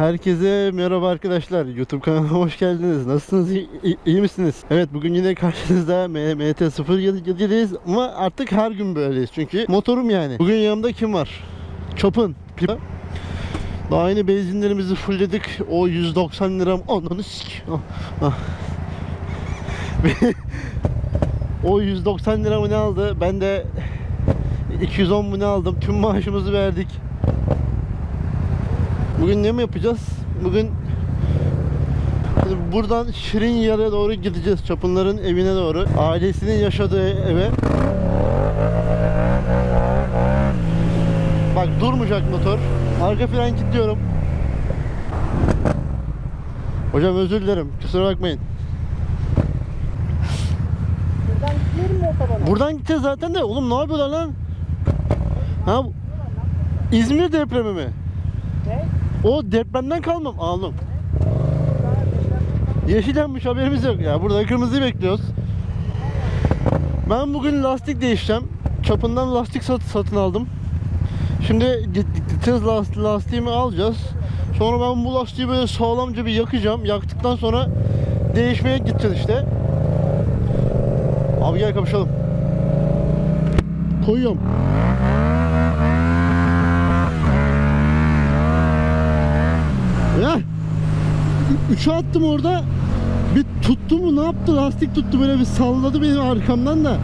Herkese merhaba arkadaşlar. YouTube kanalıma hoş geldiniz. Nasılsınız? İyi, iyi- iyi misiniz? Evet bugün yine karşınızda M- MT-07'deyiz ama artık her gün böyleyiz. Çünkü motorum yani. Bugün yanımda kim var? Pip- Daha yeni benzinlerimizi fullledik. O 190 liram. Ananı sik. Ah, ah. o 190 liramı ne aldı? Ben de 210 mu ne aldım? Tüm maaşımızı verdik. Bugün ne mi yapacağız? Bugün buradan Şirin Yer'e doğru gideceğiz. Çapınların evine doğru. Ailesinin yaşadığı eve. Bak durmayacak motor. Arka fren kilitliyorum. Hocam özür dilerim. Kusura bakmayın. Buradan gidiyorum mu otobana? Buradan gideceğiz zaten de. Oğlum ne yapıyorlar lan? Ha İzmir depremi mi? O depremden kalmam. Aldım. Yeşil yanmış haberimiz yok ya. Burada kırmızıyı bekliyoruz. Ben bugün lastik değişeceğim. Çapından lastik sat, satın aldım. Şimdi gideceğiz last, lastiğimi alacağız. Sonra ben bu lastiği böyle sağlamca bir yakacağım. Yaktıktan sonra değişmeye gideceğiz işte. Abi gel kapışalım. Koyuyorum. Ya Üçe attım orada. Bir tuttu mu ne yaptı? Lastik tuttu böyle bir salladı beni arkamdan da.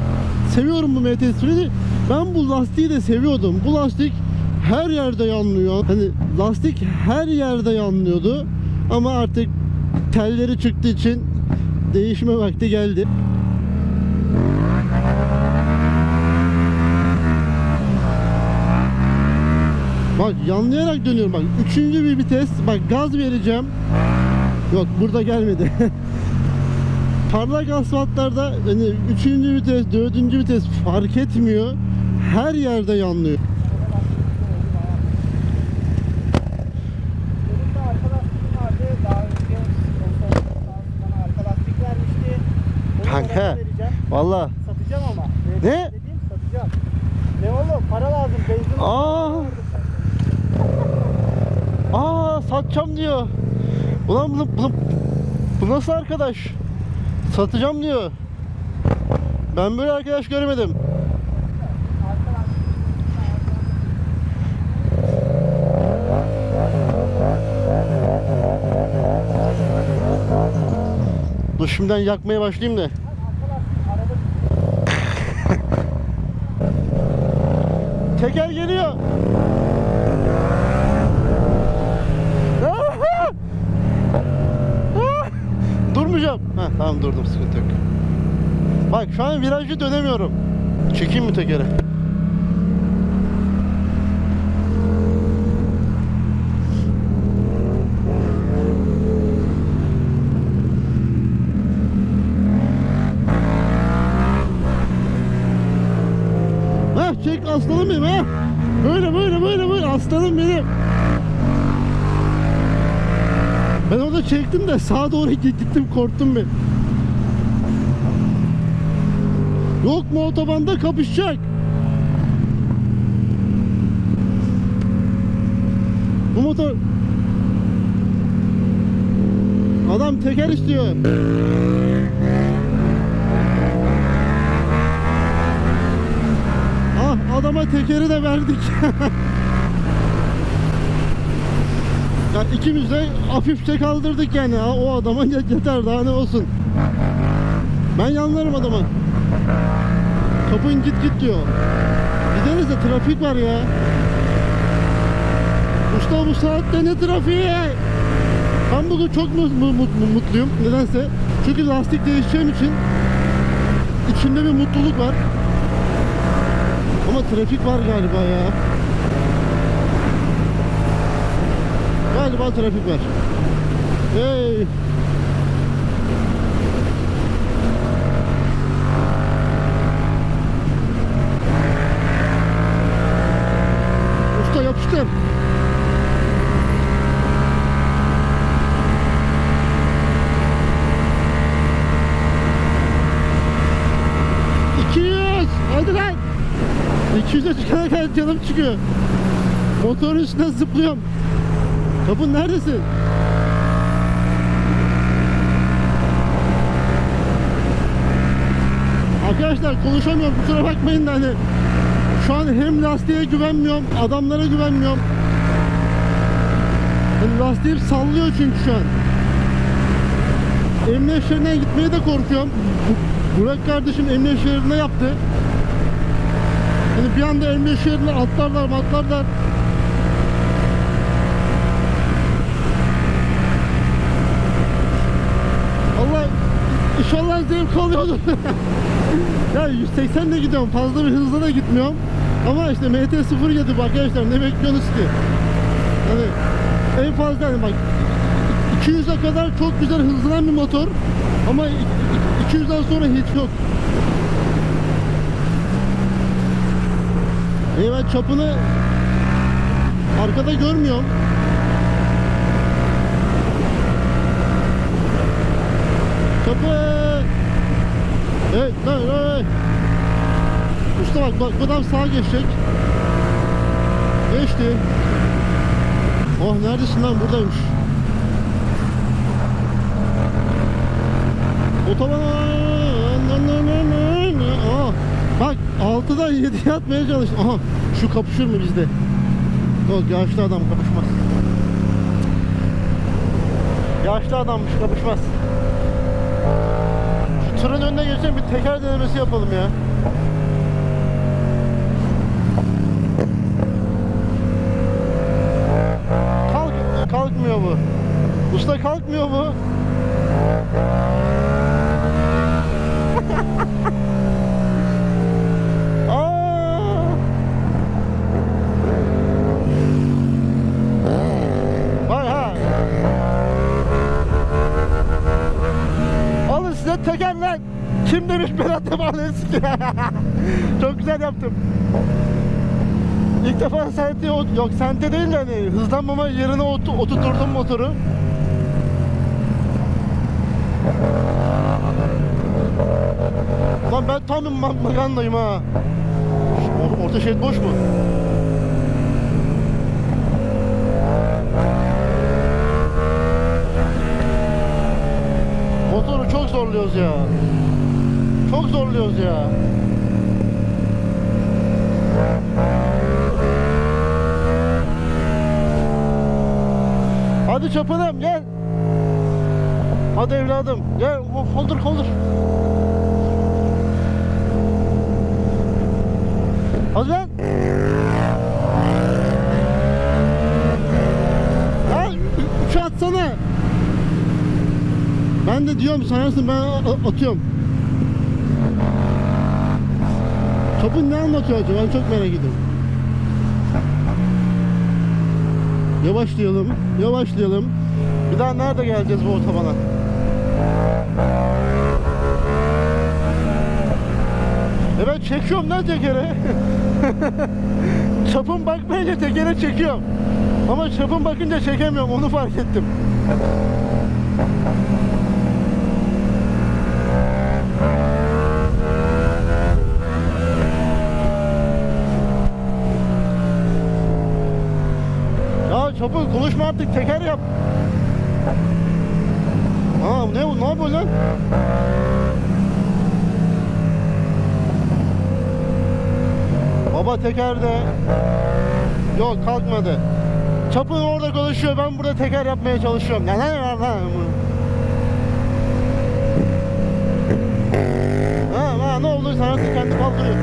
Seviyorum bu MT-Spread'i ben bu lastiği de seviyordum. Bu lastik her yerde yanlıyor. Hani lastik her yerde yanlıyordu. Ama artık telleri çıktığı için değişme vakti geldi Bak yanlayarak dönüyorum bak. Üçüncü bir vites. Bak gaz vereceğim. Yok burada gelmedi. Parlak asfaltlarda hani üçüncü vites, dördüncü vites fark etmiyor. Her yerde yanlıyor. Kanka. Valla. Satacağım ama. Ne? Dediğim satacağım. Ne oğlum? Para lazım. Benzin Aa. Aa satacağım diyor. Ulan bu, bu, bu nasıl arkadaş? Satacağım diyor. Ben böyle arkadaş görmedim. Dur şimdiden yakmaya başlayayım da. Teker geliyor. Aha! Ah! Ha tamam durdum sıkıntı yok. Bak şu an virajı dönemiyorum. Çekeyim mi tekeri? Ben orada çektim de sağa doğru gittim korktum ben. Yok mu otobanda kapışacak? Bu motor Adam teker istiyor. Ah adama tekeri de verdik. ya ikimiz de hafifçe kaldırdık yani. O adama yet- yeter daha ne olsun. Ben yanlarım adama. Kapın git git diyor. Gideriz de trafik var ya. Usta bu saatte ne trafiği? Ben bugün çok mu- mu- mu- mutluyum. Nedense. Çünkü lastik değişeceğim için içimde bir mutluluk var. Ama trafik var galiba ya. Galiba trafik var. Hey. Usta yapıştır. Hadi lan. 200'e çıkana kadar canım çıkıyor. Motorun üstüne zıplıyorum. Kapın neredesin? Arkadaşlar konuşamıyorum kusura bakmayın da hani şu an hem lastiğe güvenmiyorum, adamlara güvenmiyorum. Hani lastiğim sallıyor çünkü şu an. Emniyet şeridine gitmeye de korkuyorum. Bu- Burak kardeşim emniyet şeridine yaptı. Hani bir anda emniyet şeridine atlarlar matlarlar. İnşallah zevk alıyordur. ya 180 de gidiyorum fazla bir hızla da gitmiyorum. Ama işte MT-07 bu arkadaşlar ne bekliyorsunuz ki? Hani en fazla hani bak 200'e kadar çok güzel hızlanan bir motor ama 200'den sonra hiç yok. Ben çapını arkada görmüyorum. Çapı. Evet, evet, evet. Usta bak, bak bu adam sağa geçecek. Geçti. Oh neredesin lan buradaymış. Otobana. Aa, bak 6'dan 7'ye atmaya çalış. Aha şu kapışır mı bizde? Yok yaşlı adam kapışmaz. Yaşlı adammış kapışmaz. Tırın önüne geçelim bir teker denemesi yapalım ya. Kalk, kalkmıyor bu. Usta kalkmıyor bu. Teker lan. Kim demiş Berat Emanet Çok güzel yaptım. İlk defa sente yok sente değil de hani hızlanmama yerine ot, oturturdum motoru. Lan ben tam magandayım ha. Or- orta şerit boş mu? Motoru çok zorluyoruz ya. Çok zorluyoruz ya. Hadi çapınım gel. Hadi evladım gel koldur koldur. Hadi. Lan Ben de diyorum sanarsın ben atıyorum. Çapın ne anlatıyor acaba? Ben çok merak ediyorum. Yavaşlayalım, yavaşlayalım. Bir daha nerede geleceğiz bu otobana? E ben çekiyorum lan tekere. çapım bakmayınca tekere çekiyorum. Ama çapım bakınca çekemiyorum onu fark ettim. Çapı konuşma artık teker yap. Aa ne bu ne yapıyor lan? Baba tekerde. Yok kalkmadı. Çapın orada konuşuyor ben burada teker yapmaya çalışıyorum. Ne ne ne ne? Ha, ha ne oldu sanatın kendi kaldırıyor.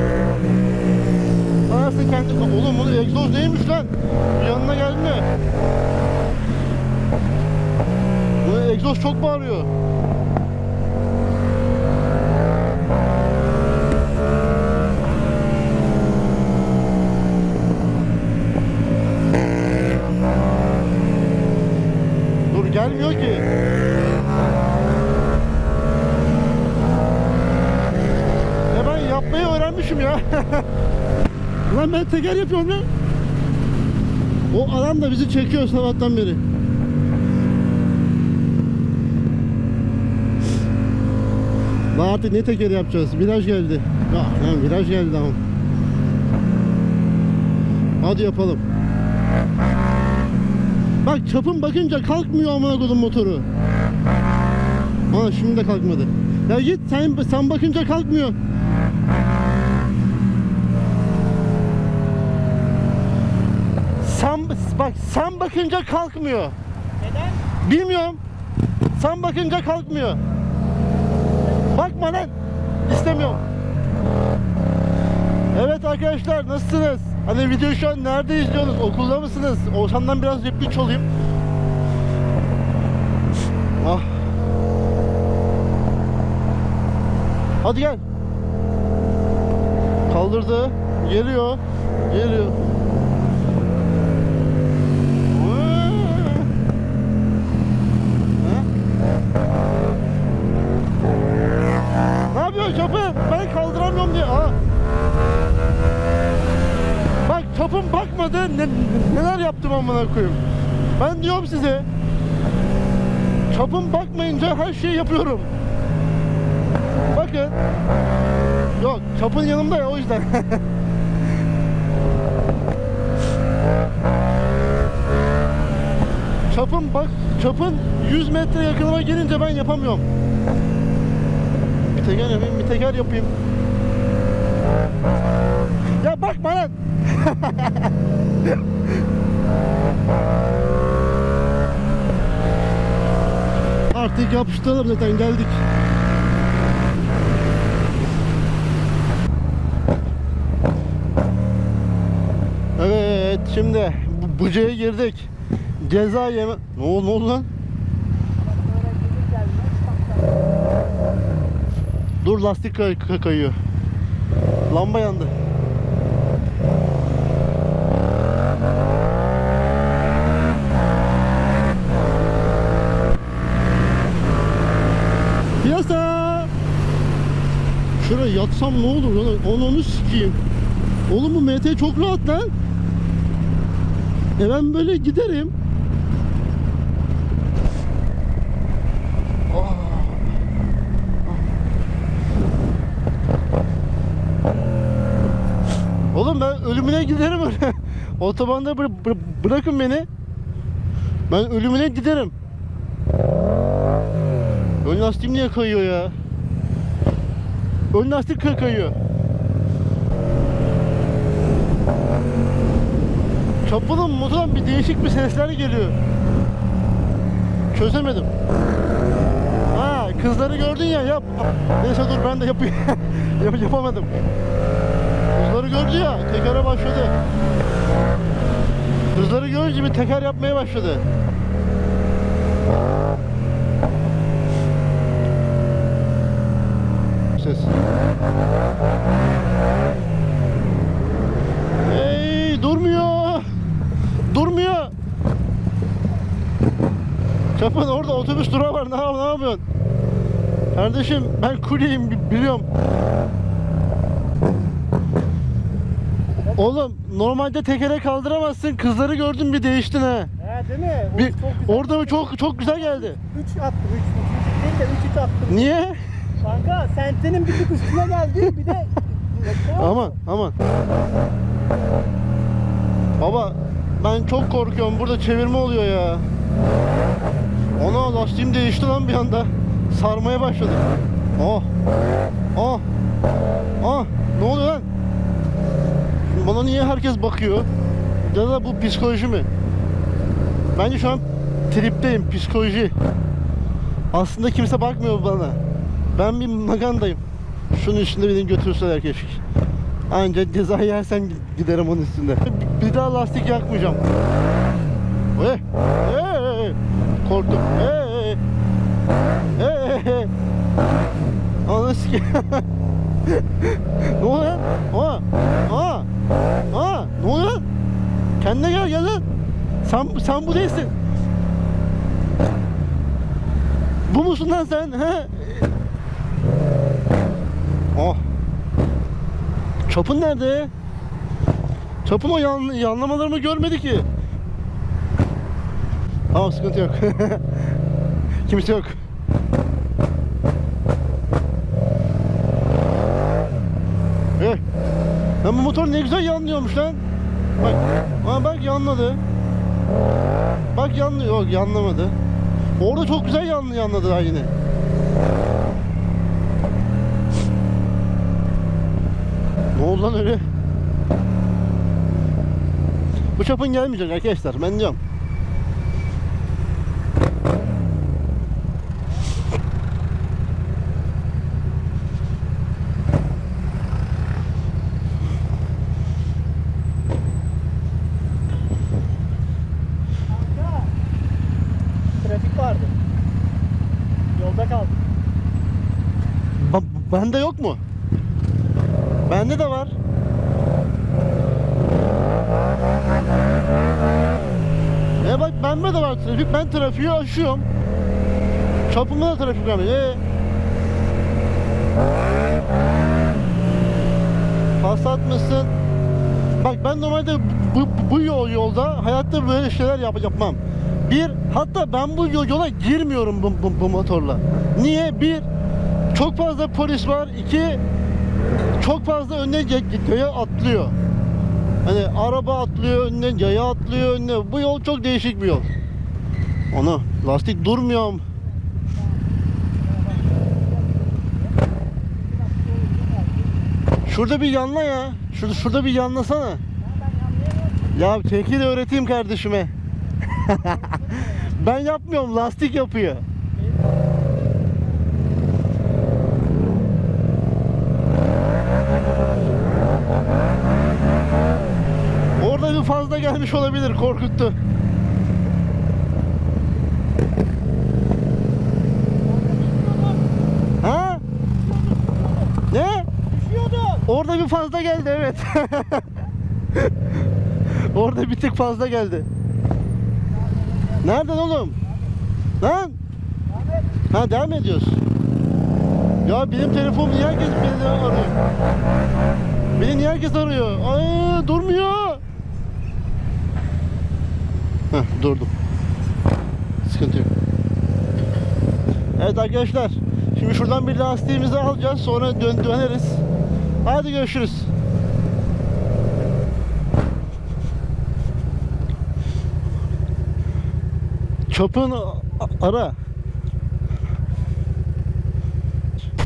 Sanatın kendi Oğlum bunu egzoz neymiş lan? Yanına geldi mi? Bu egzoz çok bağırıyor. Dur gelmiyor ki. Ya ben yapmayı öğrenmişim ya. Lan ben teker yapıyorum lan. O adam da bizi çekiyor sabahtan beri. Lan artık ne teker yapacağız? Viraj geldi. Ya, lan viraj geldi ama. Hadi yapalım. Bak çapın bakınca kalkmıyor amına kodum motoru. Aa şimdi de kalkmadı. Ya git sen sen bakınca kalkmıyor. Bak sen bakınca kalkmıyor. Neden? Bilmiyorum. Sen bakınca kalkmıyor. Bakma lan. İstemiyorum. Evet arkadaşlar nasılsınız? Hani video şu an nerede izliyorsunuz? Okulda mısınız? Oğuzhan'dan biraz replik çalayım. Ah. Hadi gel. Kaldırdı. Geliyor. Geliyor. Vaa. Ne yapıyorsun çapı? Ben kaldıramıyorum diye. Aa. Bak çapım Ne, neler yaptım amına koyayım. Ben diyorum size. Çapım bakmayınca her şeyi yapıyorum. Bakın. Yok çapın yanımda ya o yüzden. çapın bak çapın 100 metre yakınıma gelince ben yapamıyorum. Bir teker yapayım, bir teker yapayım. Ya bakma lan. Artık yapıştıralım zaten geldik. Evet şimdi bu- bucaya girdik. Ceza yeme... Ne oldu, ne oldu lan? Dur lastik kay- kayıyor. Lamba yandı. Yatsam ne olur lan? Onu onu sikeyim. Oğlum bu MT çok rahat lan. E ben böyle giderim. Oğlum ben ölümüne giderim öyle. Otobanda bıra- bıra- bırakın beni. Ben ölümüne giderim. Ön lastiğim niye kayıyor ya? Ön lastik kay- kayıyor. Çapının motordan bir değişik bir sesler geliyor. Çözemedim. Ha kızları gördün ya yap. Neyse dur ben de yapayım. Yap- yapamadım. Kızları gördü ya, tekere başladı. Kızları görünce bir teker yapmaya başladı. Ses. Hey, durmuyor. Durmuyor. Çapın orada otobüs durağı var. Ne, yap- ne yapıyorsun? Kardeşim ben kuryeyim bi- biliyorum. Oğlum normalde tekere kaldıramazsın. Kızları gördün bir değiştin ha. He değil mi? O Bir, çok güzel. orada mı çok çok güzel geldi. 3 attım. 3 değil de 3 3 attım. Niye? Kanka sentenin bir tık üstüne geldi. Bir de Aman aman. Baba ben çok korkuyorum. Burada çevirme oluyor ya. Ona lastiğim değişti lan bir anda. Sarmaya başladı. Oh. Oh. Oh. Ne oluyor lan? Bana niye herkes bakıyor? Ya da bu psikoloji mi? Bence şu an tripteyim. Psikoloji. Aslında kimse bakmıyor bana. Ben bir magandayım. Şunun üstünde beni götürseler keşke. Anca ceza yersen giderim onun üstünde. Bir- daha lastik yakmayacağım. Hey, hey. Korktum. Hey, hey. Ananı sikeyim. ne oluyor lan? Aa, aa, aa, ne oluyor lan? Kendine gel gel lan. Sen, sen bu değilsin. Bu musun lan sen? He? Oh. Çapın nerede? Çapın o yan, yanlamalarımı görmedi ki. Tamam sıkıntı yok. Kimse yok. Eh. Lan bu motor ne güzel yanlıyormuş lan. Bak. Aa bak yanladı. Bak yanlı yok yanlamadı. Orada çok güzel yanlı yanladı daha yine. Ne oldu lan öyle? Bu çapın gelmeyecek arkadaşlar ben diyorum. Vardı. Yolda kaldık. Ba- bende yok mu? Bende de var. E bak bende de var trafik. Ben trafiği aşıyorum. Çapımda da trafik var. E. Pas atmışsın. Bak ben normalde bu, bu yol yolda hayatta böyle şeyler yap, yapmam. Bir, hatta ben bu yol- yola girmiyorum bu, bu, bu motorla. Niye? Bir, çok fazla polis var. İki, çok fazla önüne ya- yaya atlıyor. Hani araba atlıyor önüne, yaya atlıyor önüne. Bu yol çok değişik bir yol. Ona lastik durmuyor. Şurada bir yanla ya. Şurada, şurada bir yanlasana. Ya çekil de öğreteyim kardeşime. ben yapmıyorum, lastik yapıyor. Fazla gelmiş olabilir, korkuttu. Ha? Ne? Orada bir fazla geldi evet. Orada bir tık fazla geldi. Nereden oğlum? Lan? Ha devam ediyoruz. Ya benim telefonum niye herkes beni arıyor? Beni niye herkes arıyor? Ay durmuyor. Heh durdum. Sıkıntı yok. Evet arkadaşlar. Şimdi şuradan bir lastiğimizi alacağız. Sonra dön döneriz. Hadi görüşürüz. Çöpün ara.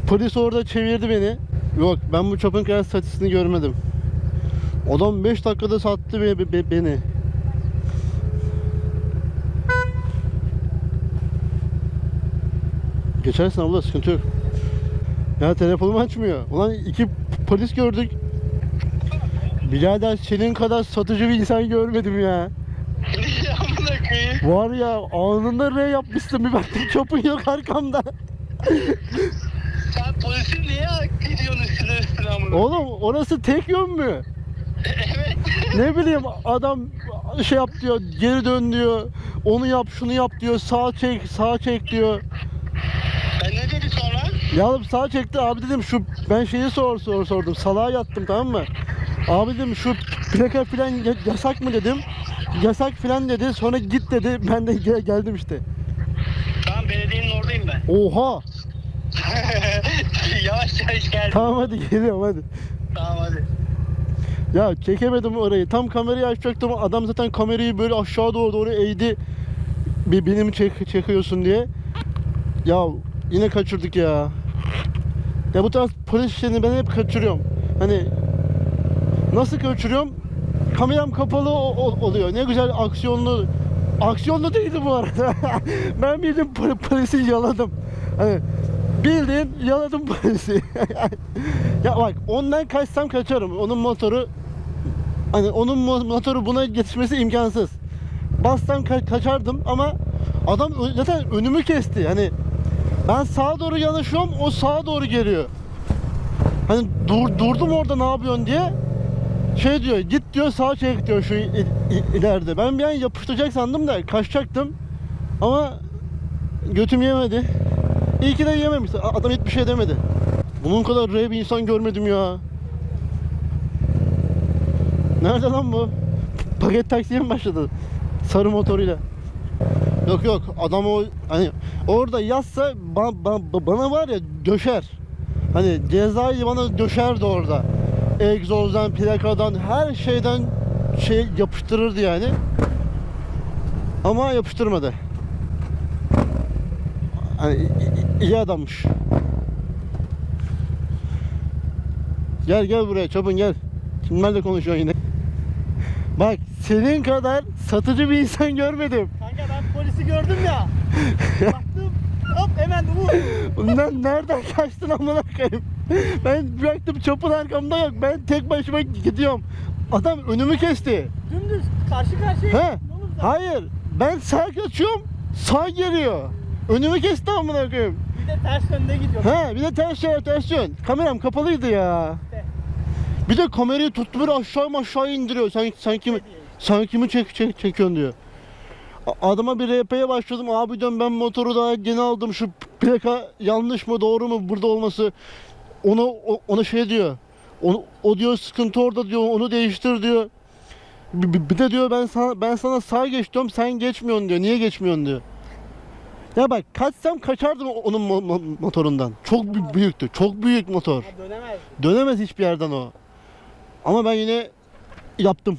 Polis orada çevirdi beni. Yok ben bu çöpün kadar statüsünü görmedim. Adam 5 dakikada sattı be- be- be- beni. Geçersin abla sıkıntı yok. Ya telefonumu açmıyor. Ulan iki polis gördük. Birader senin kadar satıcı bir insan görmedim ya. Amına koyayım? Var ya anında R yapmışsın bir baktım çöpün yok arkamda. Sen polisi niye gidiyorsun üstüne üstüne amına? Oğlum orası tek yön mü? evet. Ne bileyim adam şey yap diyor geri dön diyor. Onu yap şunu yap diyor sağ çek sağ çek diyor. Ben ne dedi sonra? Ya oğlum sağ çekti abi dedim şu ben şeyi sor, sor sordum salağa yattım tamam mı? Abi dedim şu plaka filan ya- yasak mı dedim. Yasak filan dedi sonra git dedi ben de gel- geldim işte. Tamam belediyenin oradayım ben. Oha yavaş yavaş gel. tamam hadi geliyorum hadi. Tamam hadi. Ya çekemedim orayı. Tam kamerayı açacaktım. Adam zaten kamerayı böyle aşağı doğru doğru eğdi. Bir benim çek çekiyorsun diye. Ya yine kaçırdık ya. Ya bu tarz polis işlerini ben hep kaçırıyorum. Hani nasıl kaçırıyorum? Kameram kapalı oluyor. Ne güzel aksiyonlu. Aksiyonlu değildi bu arada. ben bildim pol- polisi yaladım. Hani bildiğin yaladım polisi. ya bak ondan kaçsam kaçarım. Onun motoru hani onun mo- motoru buna yetişmesi imkansız. Bassam ka- kaçardım ama adam zaten önümü kesti. Hani ben sağa doğru yanaşıyorum, o sağa doğru geliyor. Hani dur, durdum orada ne yapıyorsun diye. Şey diyor, git diyor sağa çek diyor şu il- il- ileride. Ben bir an yapıştıracak sandım da kaçacaktım. Ama götüm yemedi. İyi ki de yememiş. Adam hiçbir şey demedi. Bunun kadar R bir insan görmedim ya. Nerede lan bu? Paket taksiye mi başladı? Sarı motoruyla. Yok yok adam o hani orada yazsa ba- ba- bana var ya döşer. Hani cezayı bana döşerdi orada. Egzozdan, plakadan, her şeyden şey yapıştırırdı yani. Ama yapıştırmadı. Hani iyi adammış. Gel gel buraya çabuk gel. Kimlerle konuşuyorsun yine? Bak senin kadar satıcı bir insan görmedim. Gördüm ya. Baktım hop hemen vur. Bundan nereden kaçtın amına koyayım? Ben bıraktım çapın arkamda yok. Ben tek başıma gidiyorum. Adam önümü kesti. Dümdüz karşı karşıya He? Hayır. Ben sağ kaçıyorum. Sağ geliyor. Önümü kesti amına koyayım. Bir de ters yönde gidiyor. He bir de ters yön ters yön. Kameram kapalıydı ya. İşte. Bir de kamerayı tuttu böyle aşağı aşağı indiriyor. Sanki sanki mi sen kimi çek, çek çekiyorsun diyor. Adama bir RP'ye başladım. Abi diyorum ben motoru daha yeni aldım. Şu plaka yanlış mı doğru mu burada olması. Ona ona şey diyor. Onu, o diyor sıkıntı orada diyor. Onu değiştir diyor. Bir, bir- de diyor ben sana ben sana sağ geç diyorum. Sen geçmiyorsun diyor. Niye geçmiyorsun diyor. Ya bak kaçsam kaçardım onun mo- mo- motorundan. Çok bü- büyüktü. Çok büyük motor. Ha, dönemez. Dönemez hiçbir yerden o. Ama ben yine yaptım.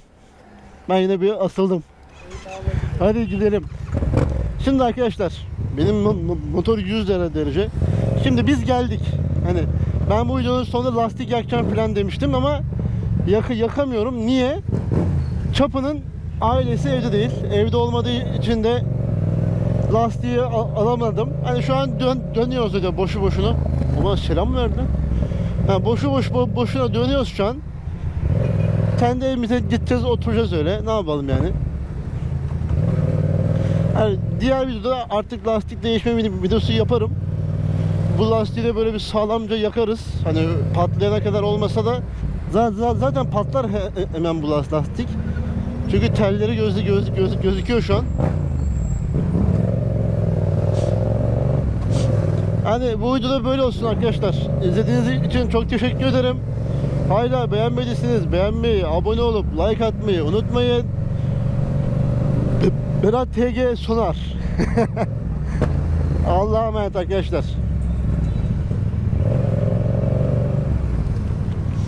Ben yine bir asıldım. İyi, tamam, hadi. Gidelim. Şimdi arkadaşlar benim mo- mo- motor 100 lira derece. Şimdi biz geldik. Hani ben bu videonun sonunda lastik yakacağım falan demiştim ama yak yakamıyorum. Niye? Çapının ailesi evde değil. Evde olmadığı için de lastiği al- alamadım. Hani şu an dön dönüyoruz öyle boşu boşuna. Ama selam verdi? Ha, boşu boş bo- boşuna dönüyoruz şu an. Kendi evimize gideceğiz oturacağız öyle. Ne yapalım yani? Yani diğer videoda artık lastik değişme vid- videosu yaparım. Bu lastiği de böyle bir sağlamca yakarız. Hani patlayana kadar olmasa da zaten, patlar he- hemen bu las- lastik. Çünkü telleri gözü göz, göz, gözüküyor şu an. Hani bu videoda böyle olsun arkadaşlar. İzlediğiniz için çok teşekkür ederim. Hala beğenmediyseniz beğenmeyi, abone olup like atmayı unutmayın. Berat TG Sonar. Allah'a emanet arkadaşlar.